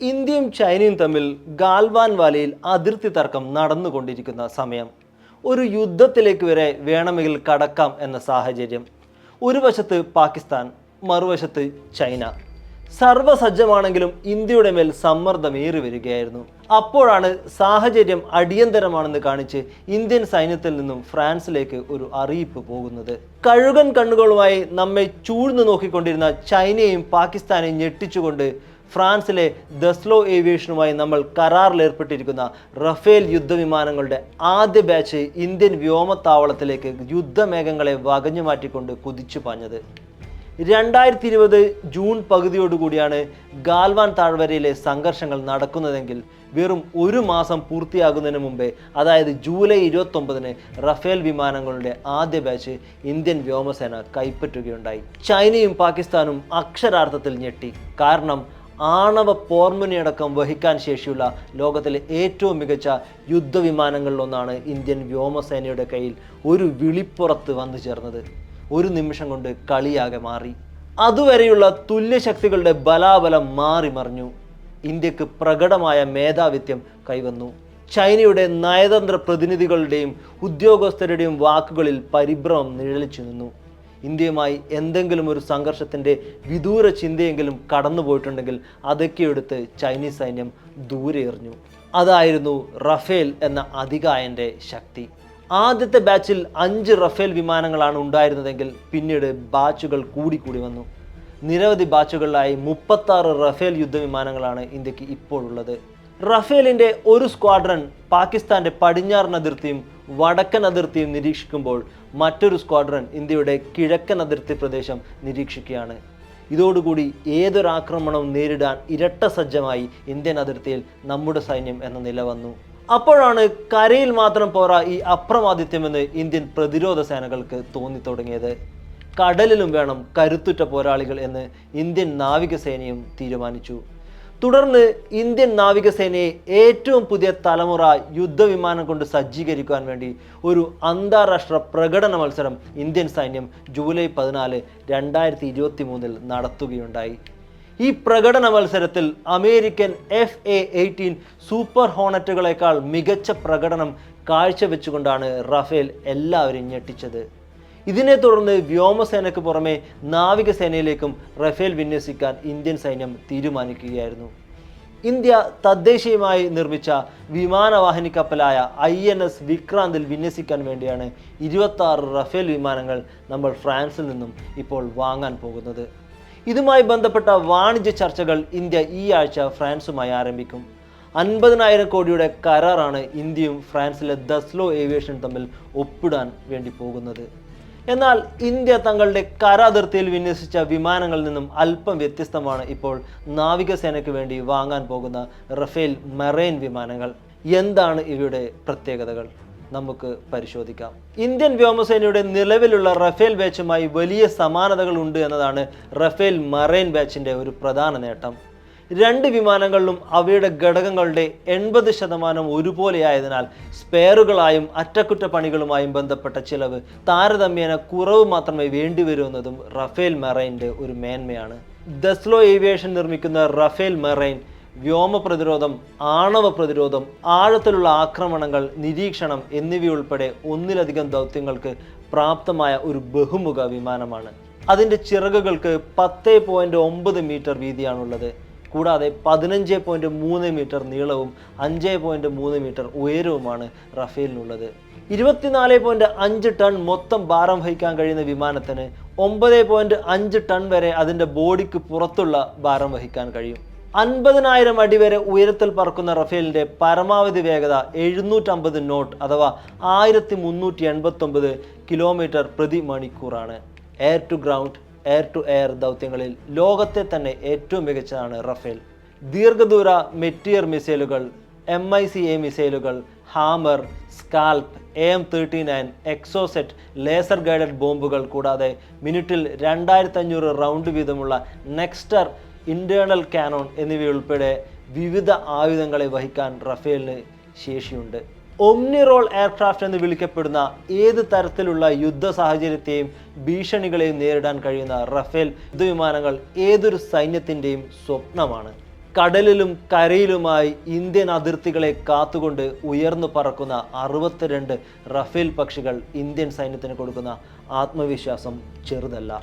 ഇന്ത്യയും ചൈനയും തമ്മിൽ ഗാൽവാൻ വാലിയിൽ അതിർത്തി തർക്കം നടന്നുകൊണ്ടിരിക്കുന്ന സമയം. ഒരു യുദ്ധത്തിലേക്ക് വരെ വേണമെങ്കിൽ കടക്കാം എന്ന സാഹചര്യം. ഒരു വശത്ത് പാകിസ്ഥാൻ മറുവശത്ത് ചൈന. സർവസജ്ജമാണെങ്കിലും ഇന്ത്യയുടെ മേൽ സമ്മർദ്ദമേറി വരികയായിരുന്നു. അപ്പോഴാണ് സാഹചര്യം അടിയന്തരമാണെന്ന് കാണിച്ച് ഇന്ത്യൻ സൈന്യത്തിൽ നിന്നും ഫ്രാൻസിലേക്ക് ഒരു അറിയിപ്പ് പോകുന്നത്. കഴുകൻ കണ്ണുകളുമായി നമ്മെ ചൂഴ്ന്നു നോക്കിക്കൊണ്ടിരുന്ന ചൈനയെയും പാകിസ്ഥാനെയും ഞെട്ടിച്ചുകൊണ്ട് ഫ്രാൻസിലെ ദസ്ലോ ഏവിയേഷനുമായി നമ്മൾ കരാറിലേർപ്പെട്ടിരിക്കുന്ന റഫേൽ യുദ്ധവിമാനങ്ങളുടെ ആദ്യ ബാച്ച് ഇന്ത്യൻ വ്യോമത്താവളത്തിലേക്ക് യുദ്ധമേഘങ്ങളെ വകഞ്ഞു മാറ്റിക്കൊണ്ട് കുതിച്ചു പാഞ്ഞത്. രണ്ടായിരത്തി ഇരുപത് ജൂൺ പകുതിയോടുകൂടിയാണ് ഗാൽവാൻ താഴ്വരയിലെ സംഘർഷങ്ങൾ നടക്കുന്നതെങ്കിൽ വെറും ഒരു മാസം പൂർത്തിയാകുന്നതിന് മുമ്പേ അതായത് ജൂലൈ ഇരുപത്തൊമ്പതിന് റഫേൽ വിമാനങ്ങളുടെ ആദ്യ ബാച്ച് ഇന്ത്യൻ വ്യോമസേന കൈപ്പറ്റുകയുണ്ടായി. ചൈനയും പാകിസ്ഥാനും അക്ഷരാർത്ഥത്തിൽ ഞെട്ടി. കാരണം ആണവ പോർമുനയടക്കം വഹിക്കാൻ ശേഷിയുള്ള ലോകത്തിലെ ഏറ്റവും മികച്ച യുദ്ധവിമാനങ്ങളിലൊന്നാണ് ഇന്ത്യൻ വ്യോമസേനയുടെ കയ്യിൽ ഒരു വിളിപ്പുറത്ത് വന്നു ചേർന്നത്. ഒരു നിമിഷം കൊണ്ട് കളിയാകെ മാറി. അതുവരെയുള്ള തുല്യശക്തികളുടെ ബലാബലം മാറി മറിഞ്ഞു. ഇന്ത്യയ്ക്ക് പ്രകടമായ മേധാവിത്യം കൈവന്നു. ചൈനയുടെ നയതന്ത്ര പ്രതിനിധികളുടെയും ഉദ്യോഗസ്ഥരുടെയും വാക്കുകളിൽ പരിഭ്രമം നിഴലിച്ചു നിന്നു. ഇന്ത്യയുമായി എന്തെങ്കിലും ഒരു സംഘർഷത്തിന്റെ വിദൂര ചിന്തയെങ്കിലും കടന്നുപോയിട്ടുണ്ടെങ്കിൽ അതൊക്കെ എടുത്ത് ചൈനീസ് സൈന്യം ദൂരെ എറിഞ്ഞു. അതായിരുന്നു റഫേൽ എന്ന അധികായന്റെ ശക്തി. ആദ്യത്തെ ബാച്ചിൽ അഞ്ച് റഫേൽ വിമാനങ്ങളാണ് ഉണ്ടായിരുന്നതെങ്കിൽ പിന്നീട് ബാച്ചുകൾ കൂടിക്കൂടി വന്നു. നിരവധി ബാച്ചുകളിലായി മുപ്പത്താറ് റഫേൽ യുദ്ധവിമാനങ്ങളാണ് ഇന്ത്യയ്ക്ക് ഇപ്പോഴുള്ളത്. റഫേലിന്റെ ഒരു സ്ക്വാഡ്രൺ പാകിസ്ഥാന്റെ പടിഞ്ഞാറൻ അതിർത്തിയും വടക്കൻ അതിർത്തിയും നിരീക്ഷിക്കുമ്പോൾ മറ്റൊരു സ്ക്വാഡ്രൺ ഇന്ത്യയുടെ കിഴക്കൻ അതിർത്തി പ്രദേശം നിരീക്ഷിക്കുകയാണ്. ഇതോടുകൂടി ഏതൊരാക്രമണവും നേരിടാൻ ഇരട്ട സജ്ജമായി ഇന്ത്യൻ അതിർത്തിയിൽ നമ്മുടെ സൈന്യം എന്ന നില വന്നു. അപ്പോഴാണ് കരയിൽ മാത്രം പോരാ ഈ അപ്രമാദിത്യമെന്ന് ഇന്ത്യൻ പ്രതിരോധ സേനകൾക്ക് തോന്നി തുടങ്ങിയത് കടലിലും വേണം കരുത്തുറ്റ പോരാളികൾ എന്ന് ഇന്ത്യൻ നാവികസേനയും തീരുമാനിച്ചു. തുടർന്ന് ഇന്ത്യൻ നാവികസേനയെ ഏറ്റവും പുതിയ തലമുറ യുദ്ധവിമാനം കൊണ്ട് സജ്ജീകരിക്കാൻ വേണ്ടി ഒരു അന്താരാഷ്ട്ര പ്രകടന മത്സരം ഇന്ത്യൻ സൈന്യം ജൂലൈ പതിനാല് രണ്ടായിരത്തി ഇരുപത്തി മൂന്നിൽ നടത്തുകയുണ്ടായി. ഈ പ്രകടന മത്സരത്തിൽ American F A eighteen super ഹോണറ്റുകളേക്കാൾ മികച്ച പ്രകടനം കാഴ്ചവെച്ചുകൊണ്ടാണ് റഫേൽ എല്ലാവരും ഞെട്ടിച്ചത്. ഇതിനെ തുടർന്ന് വ്യോമസേനയ്ക്ക് പുറമെ നാവികസേനയിലേക്കും റഫേൽ വിന്യസിക്കാൻ ഇന്ത്യൻ സൈന്യം തീരുമാനിക്കുകയായിരുന്നു. ഇന്ത്യ തദ്ദേശീയമായി നിർമ്മിച്ച വിമാനവാഹിനി കപ്പലായ ഐ എൻ എസ് വിക്രാന്തിൽ വിന്യസിക്കാൻ വേണ്ടിയാണ് ഇരുപത്തി ആറ് റഫേൽ വിമാനങ്ങൾ നമ്മൾ ഫ്രാൻസിൽ നിന്നും ഇപ്പോൾ വാങ്ങാൻ പോകുന്നത്. ഇതുമായി ബന്ധപ്പെട്ട വാണിജ്യ ചർച്ചകൾ ഇന്ത്യ ഈ ആഴ്ച ഫ്രാൻസുമായി ആരംഭിക്കും. അൻപതിനായിരം കോടിയുടെ കരാറാണ് ഇന്ത്യയും ഫ്രാൻസിലെ ദസ്ലോ ഏവിയേഷൻ തമ്മിൽ ഒപ്പിടാൻ വേണ്ടി പോകുന്നത്. എന്നാൽ ഇന്ത്യ തങ്ങളുടെ കര അതിർത്തിയിൽ വിന്യസിച്ച വിമാനങ്ങളിൽ നിന്നും അല്പം വ്യത്യസ്തമാണ് ഇപ്പോൾ നാവികസേനയ്ക്ക് വേണ്ടി വാങ്ങാൻ പോകുന്ന റഫേൽ മെറൈൻ വിമാനങ്ങൾ. എന്താണ് ഇവയുടെ പ്രത്യേകതകൾ? നമുക്ക് പരിശോധിക്കാം. ഇന്ത്യൻ വ്യോമസേനയുടെ നിലവിലുള്ള റഫേൽ ബാച്ചുമായി വലിയ സമാനതകൾ ഉണ്ട് എന്നതാണ് റഫേൽ മറൈൻ ബാച്ചിന്റെ ഒരു പ്രധാന നേട്ടം. രണ്ട് വിമാനങ്ങളിലും അവയുടെ ഘടകങ്ങളുടെ എൺപത് ശതമാനം ഒരുപോലെയായതിനാൽ സ്പെയറുകളായും അറ്റകുറ്റപ്പണികളുമായും ബന്ധപ്പെട്ട ചിലവ് താരതമ്യേന കുറവ് മാത്രമേ വേണ്ടിവരുന്നതും റഫേൽ മെറൈന്റെ ഒരു മേന്മയാണ്. ദസ്ലോ ഏവിയേഷൻ നിർമ്മിക്കുന്ന റഫേൽ മെറൈൻ വ്യോമ പ്രതിരോധം ആണവ പ്രതിരോധം ആഴത്തിലുള്ള ആക്രമണങ്ങൾ നിരീക്ഷണം എന്നിവയുൾപ്പെടെ ഒന്നിലധികം ദൗത്യങ്ങൾക്ക് പ്രാപ്തമായ ഒരു ബഹുമുഖ വിമാനമാണ്. അതിന്റെ ചിറകുകൾക്ക് പത്ത് പോയിന്റ് ഒമ്പത് മീറ്റർ വീതിയാണുള്ളത്. കൂടാതെ പതിനഞ്ച് പോയിന്റ് മൂന്ന് മീറ്റർ നീളവും അഞ്ച് പോയിന്റ് മൂന്ന് മീറ്റർ ഉയരവുമാണ് റഫേലിനുള്ളത്. ഇരുപത്തിനാല് പോയിന്റ് അഞ്ച് ടൺ മൊത്തം ഭാരം വഹിക്കാൻ കഴിയുന്ന വിമാനത്തിന് ഒമ്പത് പോയിന്റ് അഞ്ച് ടൺ വരെ അതിന്റെ ബോഡിക്ക് പുറത്തുള്ള ഭാരം വഹിക്കാൻ കഴിയും. അൻപതിനായിരം അടി വരെ ഉയരത്തിൽ പറക്കുന്ന റഫേലിന്റെ പരമാവധി വേഗത എഴുന്നൂറ്റമ്പത് നോട്ട് അഥവാ ആയിരത്തി മുന്നൂറ്റി എൺപത്തൊമ്പത് കിലോമീറ്റർ പ്രതി മണിക്കൂറാണ് air to ground air to air ദൗത്യങ്ങളിൽ ലോകത്തെ തന്നെ ഏറ്റവും മികച്ചതാണ് റഫേൽ. ദീർഘദൂര മെറ്റിയർ മിസൈലുകൾ എം ഐ സി എ മിസൈലുകൾ Hammer Scalp A M thirty nine Exocet laser guided ബോംബുകൾ കൂടാതെ മിനിറ്റിൽ രണ്ടായിരത്തഞ്ഞൂറ് റൗണ്ട് വീതമുള്ള നെക്സ്റ്റർ ഇന്റേണൽ കാനോൺ എന്നിവയുൾപ്പെടെ വിവിധ ആയുധങ്ങളെ വഹിക്കാൻ റഫേലിന് ശേഷിയുണ്ട്. ഒമ്നി റോൾ എയർക്രാഫ്റ്റ് എന്ന് വിളിക്കപ്പെടുന്ന ഏത് തരത്തിലുള്ള യുദ്ധ സാഹചര്യത്തെയും ഭീഷണികളെയും നേരിടാൻ കഴിയുന്ന റഫേൽ യുദ്ധവിമാനങ്ങൾ ഏതൊരു സൈന്യത്തിന്റെയും സ്വപ്നമാണ്. കടലിലും കരയിലുമായി ഇന്ത്യൻ അതിർത്തികളെ കാത്തുകൊണ്ട് ഉയർന്നു പറക്കുന്ന അറുപത്തിരണ്ട് റഫേൽ പക്ഷികൾ ഇന്ത്യൻ സൈന്യത്തിന് കൊടുക്കുന്ന ആത്മവിശ്വാസം ചെറുതല്ല.